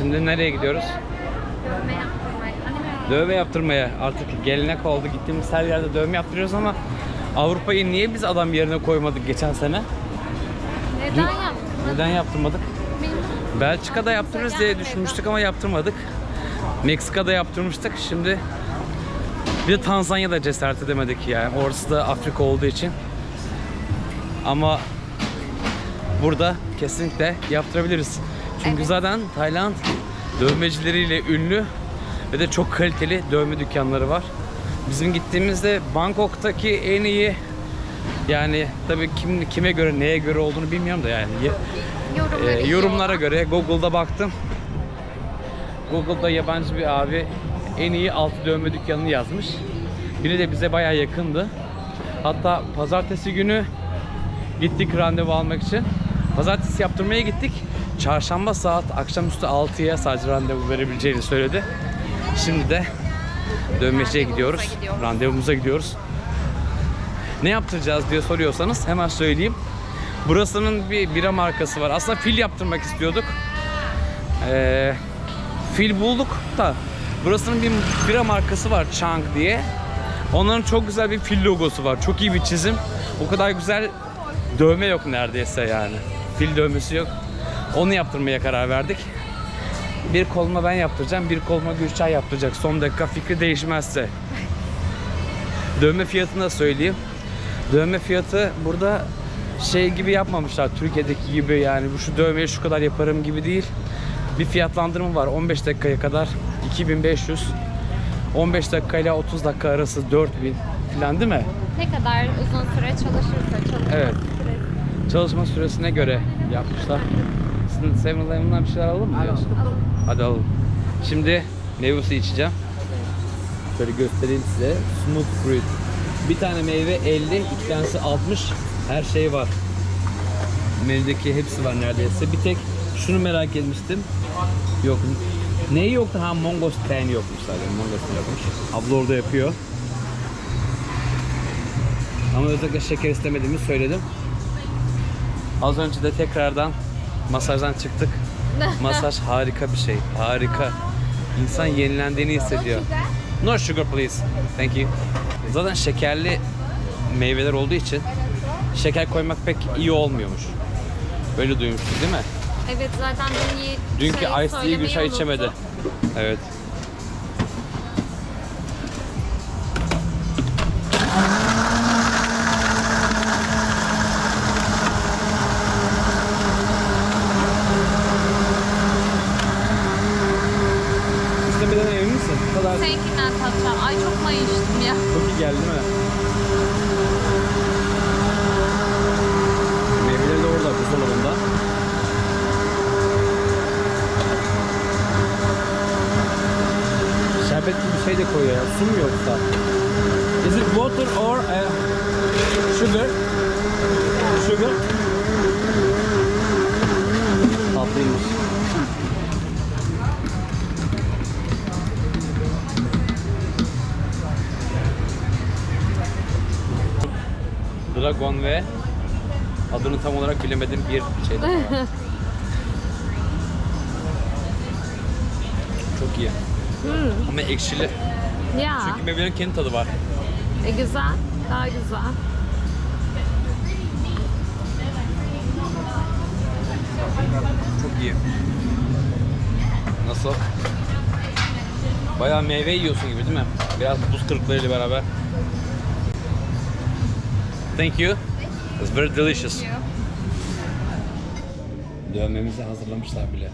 Şimdi nereye gidiyoruz? Dövme yaptırmak. Anne Dövme yaptırmaya. Artık gelenek oldu. Gittiğimiz her yerde dövme yaptırıyoruz ama Avrupa'yı niye biz adam yerine koymadık geçen sene? neden yaptın? Neden yaptırmadık? Benim Belçika'da yaptırırız diye düşünmüştük ama yaptırmadık. Meksika'da yaptırmıştık. Şimdi bir de Tanzanya'da cesaret edemedik yani. Orası da Afrika olduğu için. Ama burada kesinlikle yaptırabiliriz. Çünkü Evet. zaten Tayland dövmecileriyle ünlü ve de çok kaliteli dövme dükkanları var. Bizim gittiğimizde Bangkok'taki en iyi yani tabii kim kime göre neye göre olduğunu bilmiyorum da yani yorumları iyi yorumlara göre Google'da baktım. Google'da yabancı bir abi en iyi altı dövme dükkanını yazmış. Biri de bize bayağı yakındı. Hatta pazartesi günü gittik randevu almak için. Pazartesi yaptırmaya gittik. Çarşamba saat akşamüstü 6'ya sadece randevu verebileceğini söyledi. Şimdi de Randevumuza gidiyoruz. gidiyoruz. Randevumuza gidiyoruz. Ne yaptıracağız diye soruyorsanız hemen söyleyeyim. Burasının bir bira markası var. Aslında fil yaptırmak istiyorduk. Ee, fil bulduk da burasının bir bira markası var Chang diye. Onların çok güzel bir fil logosu var. Çok iyi bir çizim. O kadar güzel dövme yok neredeyse yani. Fil dövmesi yok. Onu yaptırmaya karar verdik. Bir koluma ben yaptıracağım, bir koluma Gülçay yaptıracak. Son dakika fikri değişmezse. Dövme fiyatını da söyleyeyim. Dövme fiyatı burada şey gibi yapmamışlar. Türkiye'deki gibi yani bu şu dövmeyi şu kadar yaparım gibi değil. Bir fiyatlandırma var 15 dakikaya kadar 2500. 15 dakika ile 30 dakika arası 4000 falan değil mi? Ne kadar uzun süre çalışırsa çalışma Evet. süresi. Çalışma süresine göre yapmışlar. Sizin 7-Eleven'dan bir şeyler alalım mı diyorsun? Hadi alalım. Şimdi meyve suyu içeceğim. Şöyle göstereyim size. Smooth fruit. Bir tane meyve 50, iki tanesi 60. Her şey var. Menüdeki hepsi var neredeyse. Bir tek şunu merak etmiştim. Yok. Neyi yoktu? Ha mangosteen yokmuş sadece. Mangosteen yokmuş. Abla orada yapıyor. Ama özellikle şeker istemediğimi söyledim. Az önce de tekrardan masajdan çıktık. Masaj harika bir şey. Harika. İnsan yenilendiğini hissediyor. No sugar please. Thank you. Zaten şekerli meyveler olduğu için şeker koymak pek iyi olmuyormuş. Böyle duymuştuk değil mi? Evet zaten dün Dünkü şey ice tea'yi söylemeyi Gülşah içemedi. Evet. İstemeden emin misin? Bu kadar Seninkinden tatacağım. Ay çok mayıştım ya. çok iyi geldi mi? Meyveleri de orada buzdolabında. Şerbet gibi bir şey de koyuyor ya. Su mu yoksa? Is it water or uh, sugar? Sugar? Tatlıymış. Dragon ve adını tam olarak bilemediğim bir şey daha var. Çok iyi. Ama ekşili. Ya. Çünkü meyvelerin kendi tadı var. E, güzel. Daha güzel. Çok iyi. Nasıl? Bayağı meyve yiyorsun gibi değil mi? Biraz buz kırıklarıyla beraber. Thank you. It's very delicious. Dövmemizi hazırlamışlar bile.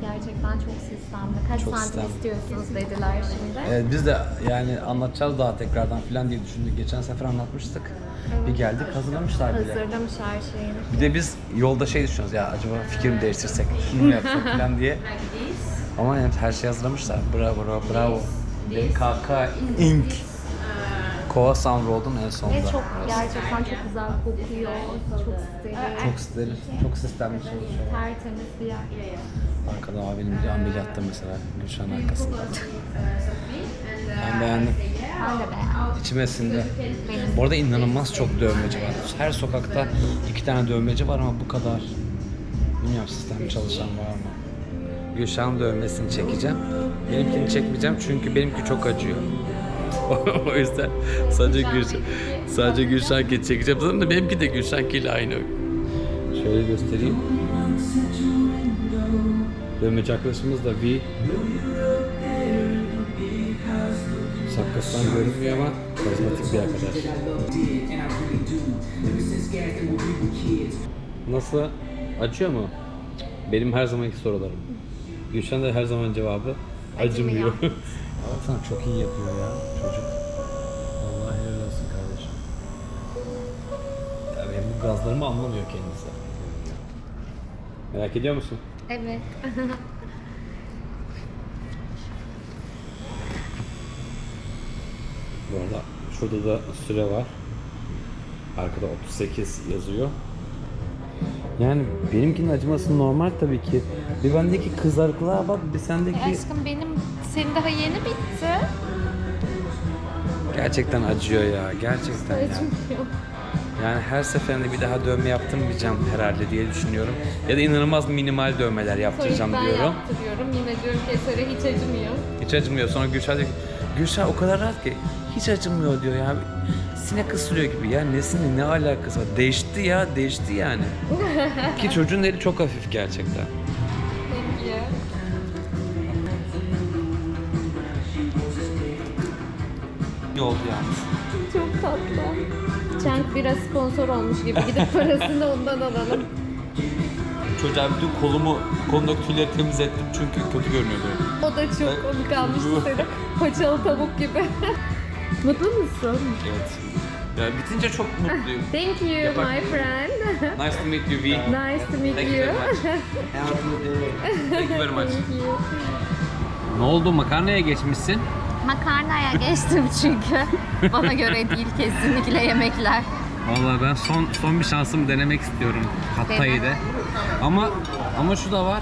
Gerçekten çok sistemli. Kaç Çok santim sistemli. istiyorsunuz dediler şimdi. Evet biz de yani anlatacağız daha tekrardan falan diye düşündük. Geçen sefer anlatmıştık. Bir geldik hazırlamışlar bile. Hazırlamış her şeyini. Bir de biz yolda şey düşünüyoruz ya acaba fikir mi değiştirsek, şunu mu yapsak falan diye. Ama yani her şey hazırlamışlar. Bravo bravo bravo. BKK Inc. Kova Sound Road'un en sonunda. Ve çok burası. gerçekten çok güzel kokuyor. Çok steril. Çok steril, çok sistemli çalışıyor. Tertemiz bir yer. Arkada abinin bir ameliyatta mesela Gülşah'ın arkasında. Ben beğendim. Ben de beğendim. İçime sindi. Bu arada inanılmaz çok dövmeci var. Her sokakta iki tane dövmeci var ama bu kadar bilmiyorum sistemli çalışan var mı? Gülşah'ın dövmesini çekeceğim. Benimkini çekmeyeceğim çünkü benimki çok acıyor. o yüzden sadece Gülşah, sadece Gülşah'ınki çekeceğim. Sanırım da benimki de Gülşah'ınkiyle aynı. Şöyle göstereyim. Dövmeci arkadaşımız da V. Şapkasından görünmüyor ama karizmatik bir arkadaş. Nasıl? Acıyor mu? Benim her zamanki sorularım. Gülşen de her zaman cevabı acımıyor. Baksana çok iyi yapıyor ya çocuk. Allah helal olsun kardeşim. Ya benim bu gazlarımı anlamıyor kendisi. Merak ediyor musun? Evet. Bu arada şurada da süre var. Arkada 38 yazıyor. Yani benimkinin acıması normal tabii ki. Bir bendeki kızarıklığa bak, bir sendeki... Aşkım benim senin daha yeni bitti. Gerçekten acıyor ya, gerçekten ya. Acımıyor. Yani her seferinde bir daha dövme yaptırmayacağım herhalde diye düşünüyorum. Ya da inanılmaz minimal dövmeler yaptıracağım ben diyorum. yaptırıyorum. Yine diyorum ki Eser'e hiç acımıyor. Hiç acımıyor. Sonra Gülşah diyor ki, Gülşah o kadar rahat ki hiç acımıyor diyor ya. Sinek ısırıyor gibi ya. Nesine ne alakası var? Değişti ya, değişti yani. ki çocuğun eli çok hafif gerçekten. İyi oldu yalnız. Çok tatlı. Çank biraz sponsor olmuş gibi. Gidip parasını ondan alalım. Çocuğa bütün kolumu, kolumdaki tüyleri temizlettim çünkü kötü görünüyordu. O da çok komik almıştı seni. Paçalı tavuk gibi. Mutlu musun? Evet. Ya bitince çok mutluyum. Thank you Yapak- my friend. nice to meet you, V. nice to meet Thank you you. very much. Thank you very much. Thank you. Ne oldu? Makarnaya geçmişsin. Makarnaya geçtim çünkü. Bana göre değil kesinlikle yemekler. Vallahi ben son son bir şansımı denemek istiyorum Pattayı'da. Dene. Ama ama şu da var.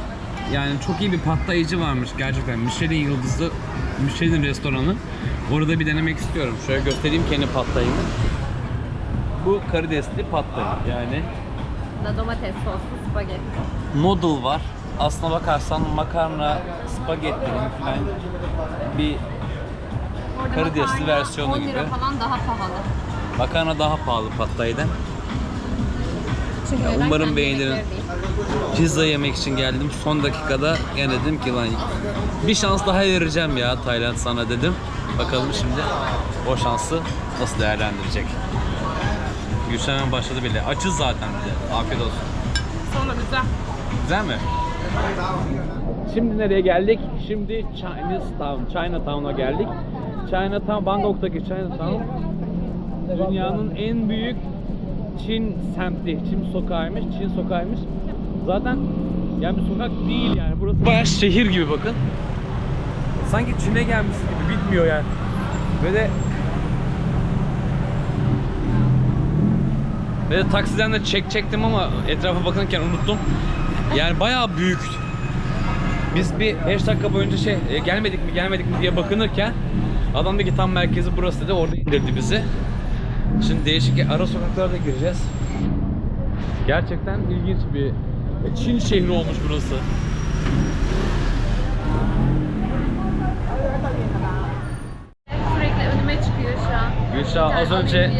Yani çok iyi bir pattayıcı varmış gerçekten. Michelin yıldızlı Michelin restoranı. Orada bir denemek istiyorum. Şöyle göstereyim kendi pattayımı. Bu karidesli pattay yani. Da domates soslu spagetti. Noodle var. Aslına bakarsan makarna, spagettinin falan bir Orada Karidesli makarna versiyonu 10 lira gibi. falan daha pahalı. makarna daha pahalı pattaydan. Çünkü Ya neden? umarım Kendi beğenirim. yemekleri değil. Pizza yemek için geldim. Son dakikada yani dedim ki lan bir şans daha vereceğim ya Tayland sana dedim. Bakalım şimdi o şansı nasıl değerlendirecek. Gülşen hemen başladı bile. Açız zaten bir de. Afiyet olsun. Sonra güzel. Güzel mi? Şimdi nereye geldik? Şimdi Chinatown, Chinatown'a geldik. Chinatown, Bangkok'taki Chinatown dünyanın en büyük Çin semti, Çin sokağıymış, Çin sokağıymış. Zaten yani bir sokak değil yani burası bayağı şehir gibi bakın. Sanki Çin'e gelmiş gibi bitmiyor yani. De Ve de taksiden de çek çektim ama etrafa bakınırken unuttum. Yani bayağı büyük. Biz bir 5 dakika boyunca şey e, gelmedik mi gelmedik mi diye bakınırken adam dedi ki tam merkezi burası dedi orada indirdi bizi. Şimdi değişik ara sokaklarda gireceğiz. Gerçekten ilginç bir e, Çin şehri olmuş burası. Sürekli önüme çıkıyor şu an. Gülşah az önce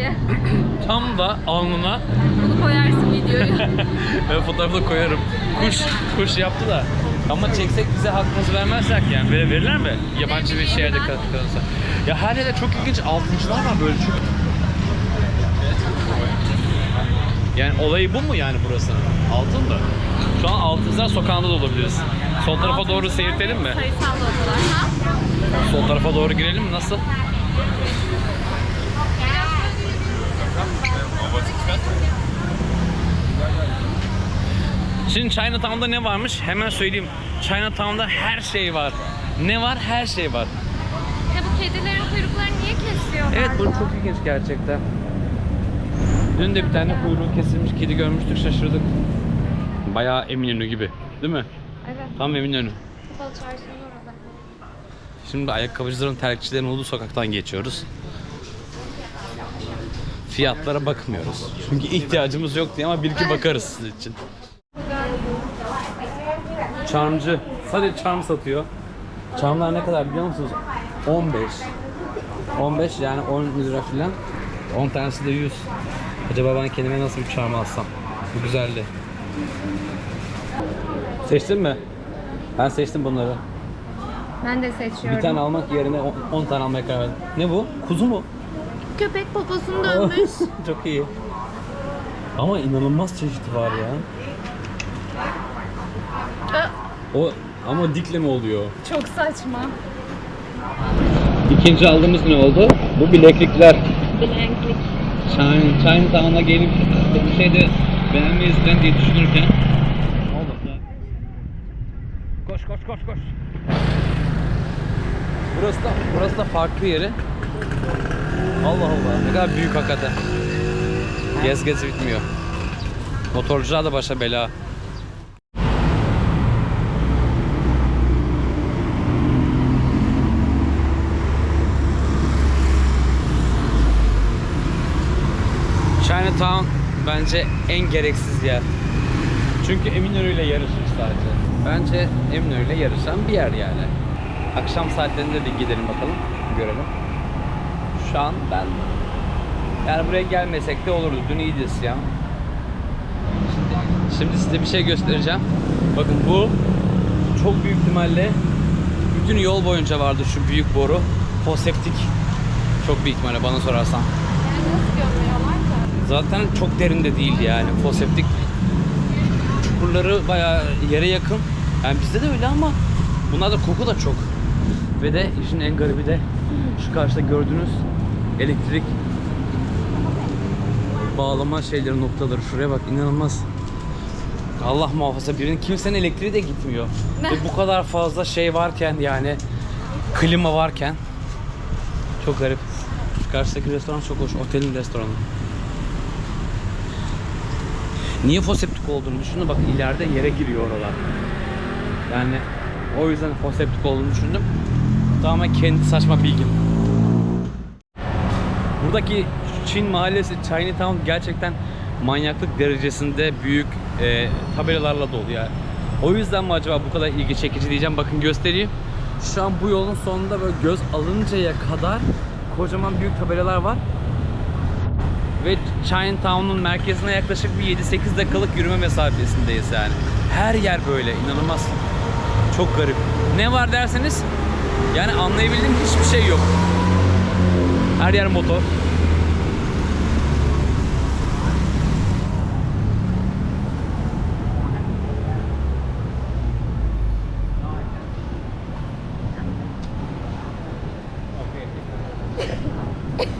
tam da alnına Bunu koyarsın videoyu. ben fotoğrafı da koyarım. Kuş kuş yaptı da. Ama çeksek bize hakkımızı vermezsek yani. Böyle verirler mi? Yabancı bir şehirde kal- kalırsa. Ya her yerde çok ilginç altıncılar var böyle çok. Yani olayı bu mu yani burası? Altın mı? Şu an Altıncılar sokağında da olabiliriz. Sol tarafa doğru seyirtelim mi? Sayısal odalar ha? Sol tarafa doğru girelim mi? Nasıl? Şimdi Chinatown'da ne varmış? Hemen söyleyeyim. Chinatown'da her şey var. Ne var? Her şey var. Kedilerin kuyruklarını niye kesiyorlar Evet bu ya? çok ilginç gerçekten. Dün de bir tane kuyruğu kesilmiş kedi görmüştük şaşırdık. Bayağı Eminönü gibi. Değil mi? Evet. Tam Eminönü. Kapalı çarşının orada. Şimdi ayakkabıcıların terlikçilerin olduğu sokaktan geçiyoruz. Fiyatlara bakmıyoruz. Çünkü ihtiyacımız yok diye ama bir iki bakarız sizin için. Çarmcı sadece charm satıyor. Charmlar ne kadar biliyor musunuz? 15. 15 yani 10 lira filan. 10 tanesi de 100. Acaba ben kendime nasıl bir charm alsam? Bu güzeldi. Seçtin mi? Ben seçtim bunları. Ben de seçiyorum. Bir tane almak yerine 10 tane almaya karar verdim. Ne bu? Kuzu mu? Köpek poposunu dönmüş. Çok iyi. Ama inanılmaz çeşit var ya. O ama dikle mi oluyor? Çok saçma. İkinci aldığımız ne oldu? Bu bileklikler. Blanklik. China, Chinatown'a gelip bir şey de beğenmeyiz falan diye düşünürken olmadı. Koş koş koş koş. Burası da, burası da farklı yeri. Allah Allah ne kadar büyük hakikaten. Gez gez bitmiyor. Motorcular da başa bela. Chinatown bence en gereksiz yer. Çünkü Eminönü ile yarışır sadece. Bence Eminönü ile yarışan bir yer yani. Akşam saatlerinde de gidelim bakalım, görelim. Şu an ben yani buraya gelmesek de olurdu. Dün iyiydi ya. Şimdi, şimdi size bir şey göstereceğim. Bakın bu çok büyük ihtimalle bütün yol boyunca vardı şu büyük boru. Foseptik. Çok büyük ihtimalle bana sorarsan. Yani nasıl gömüyorlar? Zaten çok derinde değildi yani. Foseptik çukurları bayağı yere yakın. Yani bizde de öyle ama bunlarda koku da çok. Ve de işin en garibi de şu karşıda gördüğünüz elektrik bağlama şeyleri noktaları. Şuraya bak inanılmaz. Allah muhafaza birinin kimsenin elektriği de gitmiyor. Ve bu kadar fazla şey varken yani klima varken çok garip. Şu karşıdaki restoran çok hoş. Otelin restoranı. Niye foseptik olduğunu düşündüm. Bakın ileride yere giriyor oralar. Yani o yüzden foseptik olduğunu düşündüm. Tamamen kendi saçma bilgim. Buradaki Çin mahallesi Chinatown gerçekten manyaklık derecesinde büyük e, tabelalarla dolu yani. O yüzden mi acaba bu kadar ilgi çekici diyeceğim. Bakın göstereyim. Şu an bu yolun sonunda böyle göz alıncaya kadar kocaman büyük tabelalar var. Ve Chinatown'un merkezine yaklaşık bir 7-8 dakikalık yürüme mesafesindeyiz yani. Her yer böyle inanılmaz. Çok garip. Ne var derseniz yani anlayabildiğim hiçbir şey yok. Her yer motor.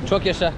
Çok yaşa.